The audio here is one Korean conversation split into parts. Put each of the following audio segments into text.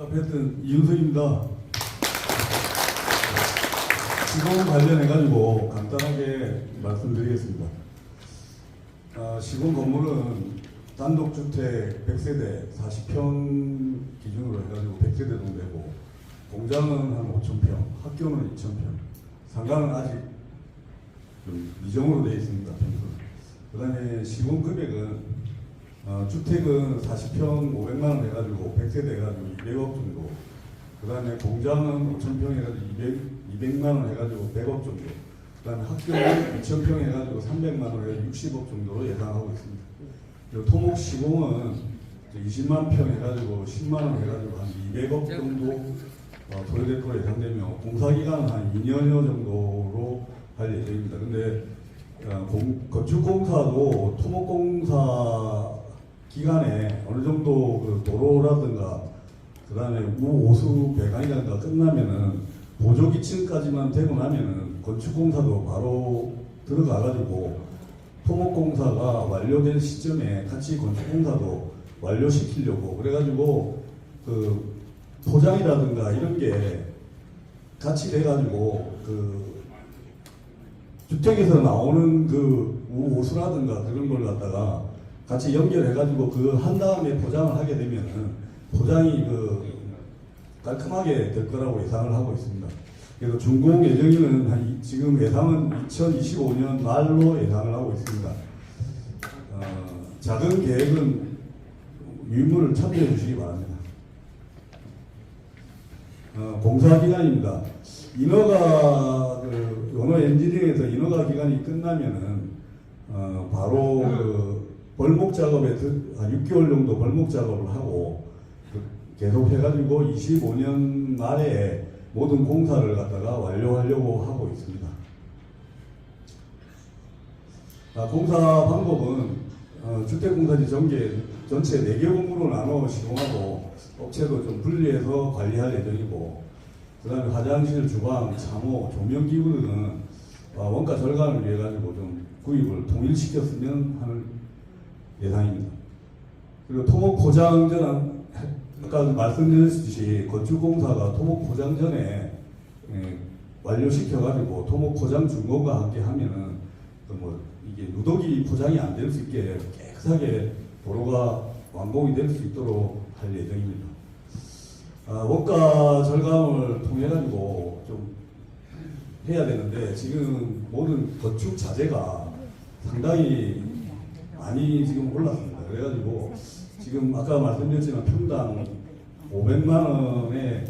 카페튼 이윤석입니다. 시공 관련해가지고 간단하게 말씀드리겠습니다. 아, 시공 건물은 단독주택 100세대 40평 기준으로 해가지고 100세대 정도 되고 공장은 한 5,000평, 학교는 2,000평, 상가는 아직 좀 미정으로 되어 있습니다. 그 다음에 시공 금액은 어, 주택은 40평 500만 원 해가지고 100세대 해가지고 200억 정도. 그 다음에 공장은 5천평 해가지고 200, 200만 원 해가지고 100억 정도. 그 다음에 학교는 2천평 해가지고 300만 원 해가지고 60억 정도로 예상하고 있습니다. 토목 시공은 이제 20만 평 해가지고 10만 원 해가지고 한 200억 정도 어, 도래될 거로 예상되며 공사 기간은 한 2년여 정도로 할 예정입니다. 근데 어, 공, 건축공사도 토목공사 기간에 어느 정도 그 도로라든가 그다음에 우오수 배관이라든가 끝나면은 보조 기층까지만 되고 나면은 건축공사도 바로 들어가가지고 토목공사가 완료된 시점에 같이 건축공사도 완료시키려고 그래가지고 그 포장이라든가 이런 게 같이 돼가지고 그 주택에서 나오는 그 우호수라든가 그런 걸 갖다가 같이 연결해가지고 그 한 다음에 포장을 하게 되면은 포장이 그 깔끔하게 될 거라고 예상을 하고 있습니다. 그래서 준공 예정일은 지금 예상은 2025년 말로 예상을 하고 있습니다. 어, 작은 계획은 유인물을 참조해 주시기 바랍니다. 어, 공사 기간입니다. 인허가 그 연호 엔지니어에서 인허가 기간이 끝나면은 어, 바로 그 벌목 작업에 들- 한 6개월 정도 벌목 작업을 하고 그 계속 해가지고 25년 말에 모든 공사를 갖다가 완료하려고 하고 있습니다. 아, 공사 방법은 어, 주택공사지 전개 전체 4개 공무로 나눠 시공하고 업체도 좀 분리해서 관리할 예정이고 그 다음에 화장실, 주방, 참호, 조명기구 등은 어, 원가 절감을 위해 가지고 좀 구입을 통일시켰으면 하는 예상입니다. 그리고 토목 포장 전은 아까 말씀드렸듯이 건축공사가 토목 포장 전에 예, 완료시켜가지고 토목 포장 준공과 함께 하면은 그뭐 이게 누더기 포장이 안 될 수 있게 깨끗하게 도로가 완공이 될 수 있도록 할 예정입니다. 아, 원가 절감을 통해 가지고 좀 해야 되는데 지금 모든 건축 자재가 상당히 많이 지금 올랐습니다. 그래가지고 지금 아까 말씀드렸지만 평당 500만 원에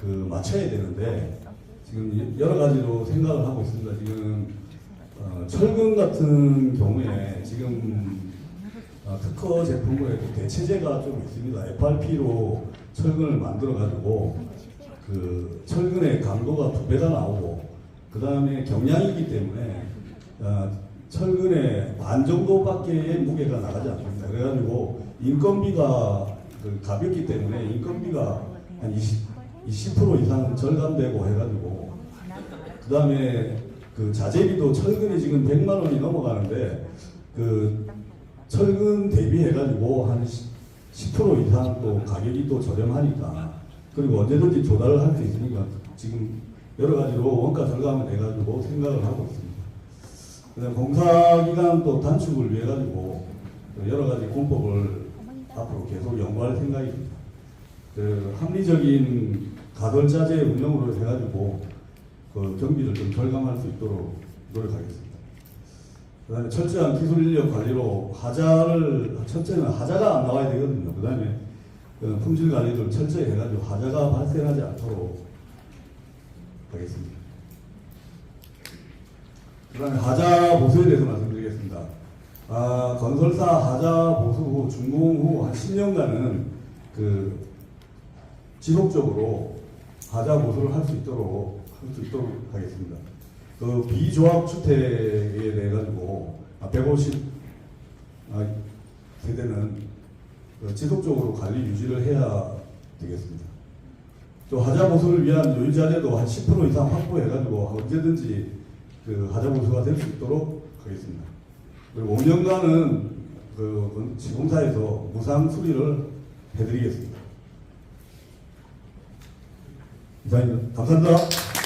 그 맞춰야 되는데 지금 여러 가지로 생각을 하고 있습니다. 지금 어, 철근 같은 경우에 지금 어, 특허 제품에 또 대체제가 좀 있습니다. FRP로 철근을 만들어 가지고 그 철근의 강도가 두 배가 나오고 그 다음에 경량이기 때문에 어, 철근의 반 정도밖에 무게가 나가지 않습니다. 그래가지고 인건비가 그 가볍기 때문에 인건비가 한 20, 20% 이상 절감되고 해가지고 그 다음에 그 자재비도 철근이 지금 100만 원이 넘어가는데 그 철근 대비해가지고 한 10% 이상 또 가격이 또 저렴하니까 그리고 언제든지 조달을 할 수 있으니까 지금 여러 가지로 원가 절감을 해가지고 생각을 하고 있습니다. 그다음 공사 기간 또 단축을 위해 가지고 여러 가지 공법을 앞으로 계속 연구할 생각입니다. 그 합리적인 가설자재 운영으로 해가지고 그 경비를 좀 절감할 수 있도록 노력하겠습니다. 그다음에 철저한 기술 인력 관리로 하자를 첫째는 하자가 안 나와야 되거든요. 그다음에 그 품질 관리를 철저히 해가지고 하자가 발생하지 않도록 하겠습니다. 그다음에 하자 보수에 대해서 말씀드리겠습니다. 아, 건설사 하자 보수 후 준공 후 한 10년간은 그 지속적으로 하자 보수를 할 수 있도록 할 수 있도록 하겠습니다. 그 비조합 주택에 대해 가지고 150 아, 세대는 그 지속적으로 관리 유지를 해야 되겠습니다. 또 하자 보수를 위한 요유자재도 한 10% 이상 확보해 가지고 언제든지 그 하자공수가 될 수 있도록 하겠습니다. 그리고 5년간은 그 지공사에서 무상 수리를 해드리겠습니다. 이상입니다. 감사합니다.